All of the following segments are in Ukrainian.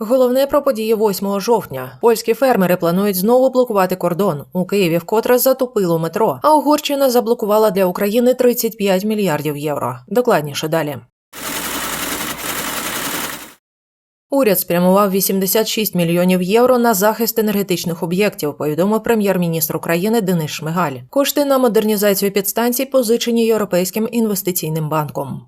Головне про події 8 жовтня. Польські фермери планують знову блокувати кордон. У Києві вкотре затопило метро, а Угорщина заблокувала для України 35 мільярдів євро. Докладніше далі. Уряд спрямував 86 мільйонів євро на захист енергетичних об'єктів, повідомив прем'єр-міністр України Денис Шмигаль. Кошти на модернізацію підстанцій позичені Європейським інвестиційним банком.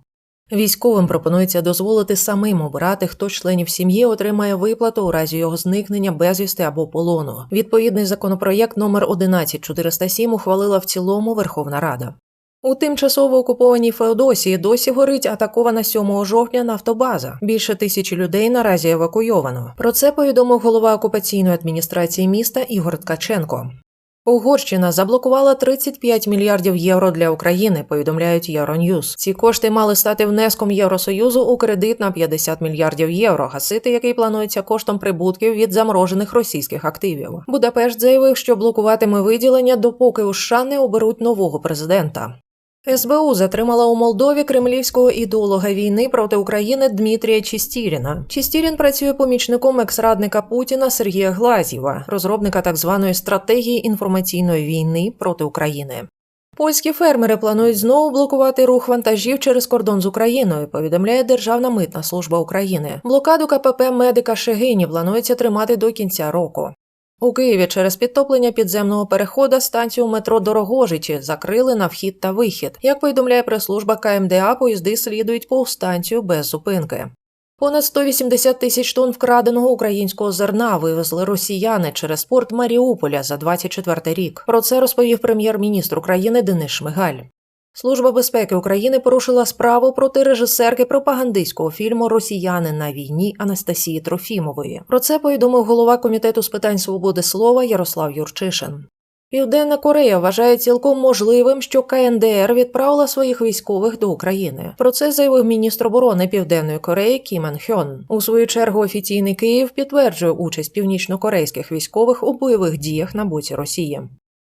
Військовим пропонується дозволити самим обирати, хто членів сім'ї отримає виплату у разі його зникнення, безвісти або полону. Відповідний законопроєкт номер 11407 ухвалила в цілому Верховна Рада. У тимчасово окупованій Феодосії досі горить атакована 7 жовтня нафтобаза. Більше тисячі людей наразі евакуйовано. Про це повідомив голова окупаційної адміністрації міста Ігор Ткаченко. Угорщина заблокувала 35 мільярдів євро для України, повідомляють Євроньюз. Ці кошти мали стати внеском Євросоюзу у кредит на 50 мільярдів євро, гасити який планується коштом прибутків від заморожених російських активів. Будапешт заявив, що блокуватиме виділення, допоки у США не оберуть нового президента. СБУ затримала у Молдові кремлівського ідеолога війни проти України Дмитрія Чистіріна. Чистірін працює помічником екс-радника Путіна Сергія Глазєва, розробника так званої стратегії інформаційної війни проти України. Польські фермери планують знову блокувати рух вантажів через кордон з Україною. Повідомляє Державна митна служба України. Блокаду КПП медика Шегині планується тримати до кінця року. У Києві через підтоплення підземного перехода станцію метро Дорогожичі закрили на вхід та вихід. Як повідомляє прес-служба КМДА, поїзди слідують по станцію без зупинки. Понад 180 тисяч тонн вкраденого українського зерна вивезли росіяни через порт Маріуполя за 24 рік. Про це розповів прем'єр-міністр України Денис Шмигаль. Служба безпеки України порушила справу проти режисерки пропагандистського фільму Росіяни на війні Анастасії Трофімової. Про це повідомив голова комітету з питань свободи слова Ярослав Юрчишин. Південна Корея вважає цілком можливим, що КНДР відправила своїх військових до України. Про це заявив міністр оборони Південної Кореї Кім Ен Хьон. У свою чергу офіційний Київ підтверджує участь північнокорейських військових у бойових діях на боці Росії.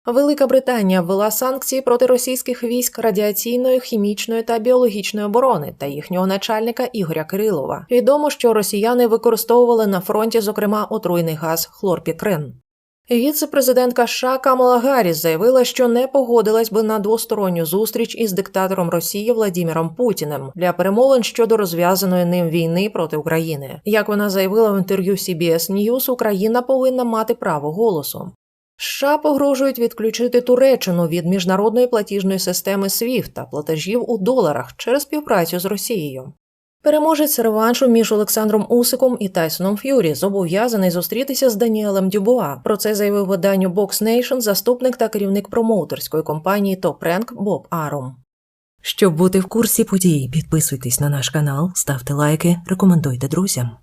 Велика Британія ввела санкції проти російських військ радіаційної, хімічної та біологічної оборони та їхнього начальника Ігоря Кирилова. Відомо, що росіяни використовували на фронті, зокрема, отруйний газ хлорпікрин. Віце-президентка США Камала Гарріс заявила, що не погодилась би на двосторонню зустріч із диктатором Росії Владіміром Путіним для перемовин щодо розв'язаної ним війни проти України. Як вона заявила в інтерв'ю CBS News, Україна повинна мати право голосу. США погрожують відключити Туреччину від міжнародної платіжної системи SWIFT та платежів у доларах через співпрацю з Росією. Переможець реваншу між Олександром Усиком і Тайсоном Ф'юрі зобов'язаний зустрітися з Даніелем Дюбуа. Про це заявив виданню Box Nation заступник та керівник промоутерської компанії Top Rank Боб Арум. Щоб бути в курсі подій, підписуйтесь на наш канал, ставте лайки, рекомендуйте друзям.